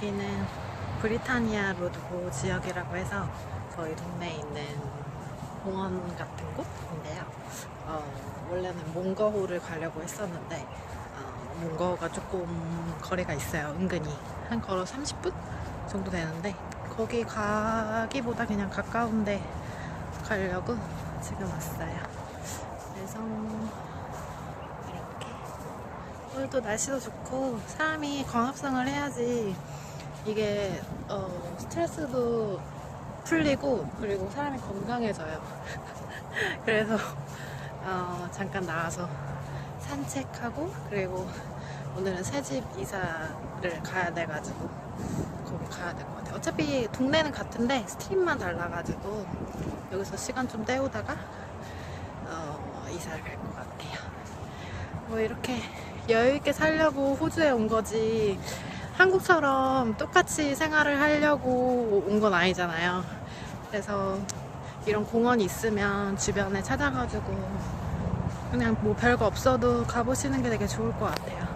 여기는 브리타니아 로드고 지역이라고 해서 저희 동네에 있는 공원 같은 곳인데요. 어, 원래는 몽거호를 가려고 했었는데 어, 몽거호가 조금 거리가 있어요. 은근히 한 걸어 30분 정도 되는데 거기 가기보다 그냥 가까운데 가려고 지금 왔어요. 그래서 이렇게 오늘도 날씨도 좋고 사람이 광합성을 해야지 이게 어, 스트레스도 풀리고 그리고 사람이 건강해져요. 그래서 어, 잠깐 나와서 산책하고 그리고 오늘은 새집 이사를 가야 돼가지고 거기 가야 될 것 같아요. 어차피 동네는 같은데 스트림만 달라가지고 여기서 시간 좀 때우다가 어, 이사를 갈 것 같아요. 뭐 이렇게 여유 있게 살려고 호주에 온 거지 한국처럼 똑같이 생활을 하려고 온 건 아니잖아요. 그래서 이런 공원이 있으면 주변에 찾아가지고 그냥 뭐 별거 없어도 가보시는 게 되게 좋을 것 같아요.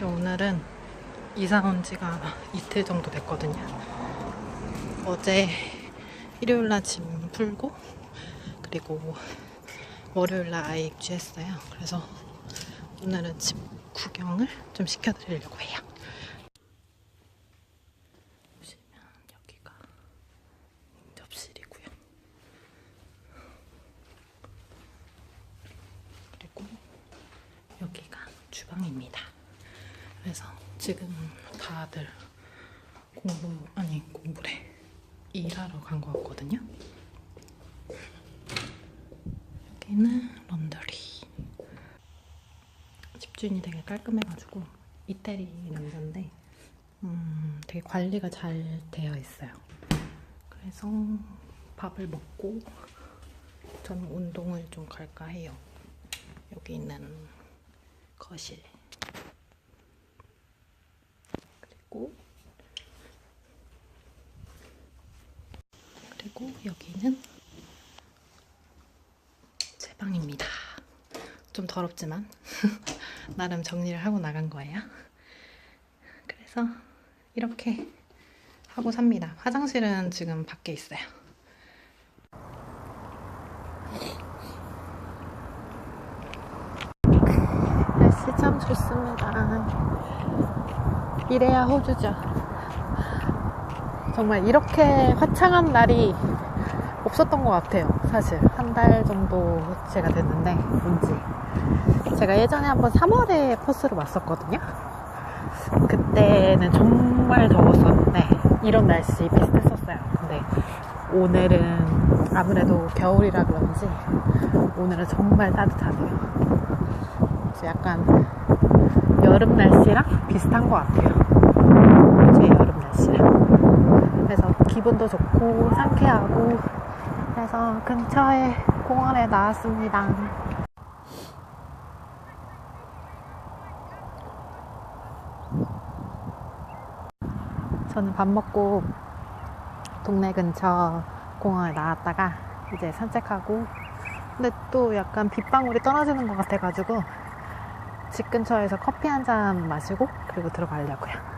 오늘은 이사 온 지가 이틀 정도 됐거든요. 어제 일요일 날 짐 풀고 그리고 월요일 날 아이 입주했어요. 그래서 오늘은 집 구경을 좀 시켜드리려고 해요. 보시면 여기가 접실이고요. 그리고 여기가 주방입니다. 그래서 지금 다들 공부 아니 공부래 일하러 간것 같거든요. 여기는 런더리. 집주인이 되게 깔끔해가지고 이태리 남자인데 음, 되게 관리가 잘 되어 있어요. 그래서 밥을 먹고 저는 운동을 좀 갈까 해요. 여기 있는 거실. 그리고 그리고 여기는 제 방입니다. 좀 더럽지만 나름 정리를 하고 나간 거예요. 그래서 이렇게 하고 삽니다. 화장실은 지금 밖에 있어요. 날씨 참 좋습니다. 이래야 호주죠. 정말 이렇게 화창한 날이 없었던 것 같아요. 사실 한 달 정도 제가 됐는데 뭔지 제가 예전에 한번 3월에 퍼스로 왔었거든요. 그때는 정말 더웠었는데 이런 날씨 비슷했었어요. 근데 오늘은 아무래도 겨울이라 그런지 오늘은 정말 따뜻하네요. 약간 여름 날씨랑 비슷한 것 같아요. 제 여름 날씨랑. 그래서 기분도 좋고 상쾌하고 그래서 근처에 공원에 나왔습니다. 저는 밥 먹고 동네 근처 공원에 나왔다가 이제 산책하고 근데 또 약간 빗방울이 떨어지는 것 같아가지고 집 근처에서 커피 한 잔 마시고 그리고 들어가려고요.